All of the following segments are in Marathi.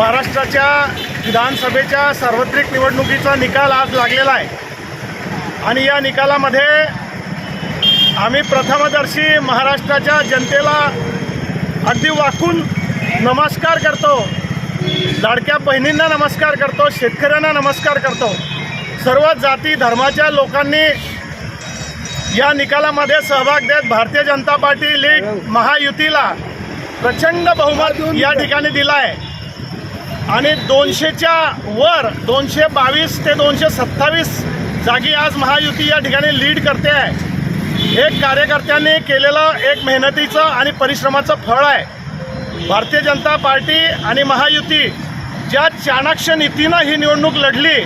महाराष्ट्राच्या विधानसभेच्या सार्वत्रिक निवडणुकीचा निकाल आज लागलेला आहे. आणि या निकालामध्ये आम्ही प्रथमदर्शी महाराष्ट्राच्या जनतेला अगदी वाकून नमस्कार करतो. लाडक्या बहिणींना नमस्कार करतो शेतकऱ्यांना नमस्कार करतो. सर्व जाती धर्माच्या लोकांनी या निकालामध्ये सहभाग देत भारतीय जनता पार्टी लीग महायुतीला प्रचंड बहुमत या ठिकाणी दिला आहे आणि दोनशेच्या वर दोनशे बावीस ते दोनशे सत्तावीस जागी आज महायुती या ठिकाणी लीड करते आहे. एक कार्यकर्त्यांनी केलेलं एक मेहनतीचं आणि परिश्रमाचं फळ आहे. भारतीय जनता पार्टी आणि महायुती ज्या चाणाक्ष नीतीनं ही निवडणूक लढली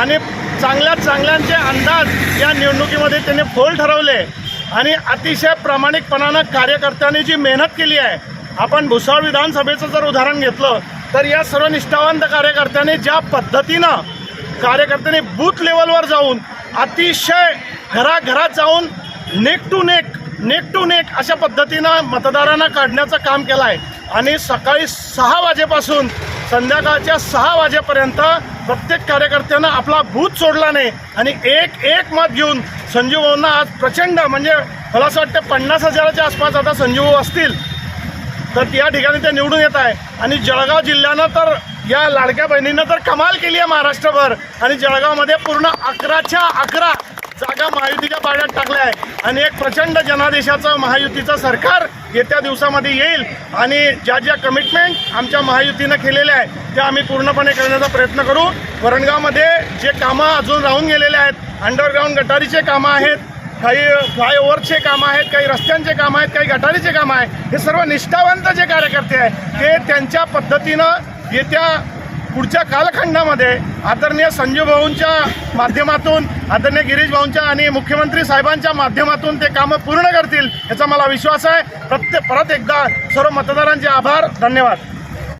आणि चांगल्या चांगल्यांचे अंदाज या निवडणुकीमध्ये त्यांनी फोल ठरवले आणि अतिशय प्रामाणिकपणानं कार्यकर्त्यांनी जी मेहनत केली आहे आपण भुसावळ विधानसभेचं जर उदाहरण घेतलं तर या सर्व निष्ठावंत कार्यकर्त्यांनी ज्या पद्धतीनं कार्यकर्त्यांनी बूथ लेवलवर जाऊन अतिशय घराघरात जाऊन neck to neck neck to neck अशा पद्धतीनं मतदारांना काढण्याचं काम केलं आहे. आणि सकाळी सहा वाजेपासून संध्याकाळच्या सहा वाजेपर्यंत प्रत्येक कार्यकर्त्यानं आपला भूत सोडला नाही आणि एक एक मत घेऊन संजीव भाऊंना आज प्रचंड म्हणजे मला असं वाटतं पन्नास हजाराच्या आसपास आता संजीव भाऊ असतील. तर या ठिकाणी ते निवडून येत आहे. आणि जळगाव जिल्ह्यानं तर या लाडक्या बहिणीनं तर कमाल केली आहे महाराष्ट्रभर. आणि जळगावमध्ये पूर्ण अकराच्या अकरा जागा महायुतीच्या पाड्यात टाकल्या आहे. आणि एक प्रचंड जनादेशाचं महायुतीचं सरकार येत्या दिवसामध्ये येईल. आणि ज्या ज्या कमिटमेंट आमच्या महायुतीनं केलेल्या आहेत त्या आम्ही पूर्णपणे करण्याचा प्रयत्न करू. वरणगावमध्ये जे कामं अजून राहून गेलेले आहेत अंडरग्राऊंड गटारीचे कामं आहेत काही फ्लायओव्हरचे कामं आहेत काही रस्त्यांचे कामं आहेत काही गटारीचे कामं आहेत हे सर्व निष्ठावंत जे कार्यकर्ते आहेत ते त्यांच्या पद्धतीनं येत्या पुढच्या कालखंडामध्ये आदरणीय संजीव भाऊंच्या माध्यमातून आदरणीय गिरीश भाऊंच्या आणि मुख्यमंत्री साहेबांच्या माध्यमातून ते कामं पूर्ण करतील याचा मला विश्वास आहे. प्रत्येक परत एकदा सर्व मतदारांचे आभार धन्यवाद.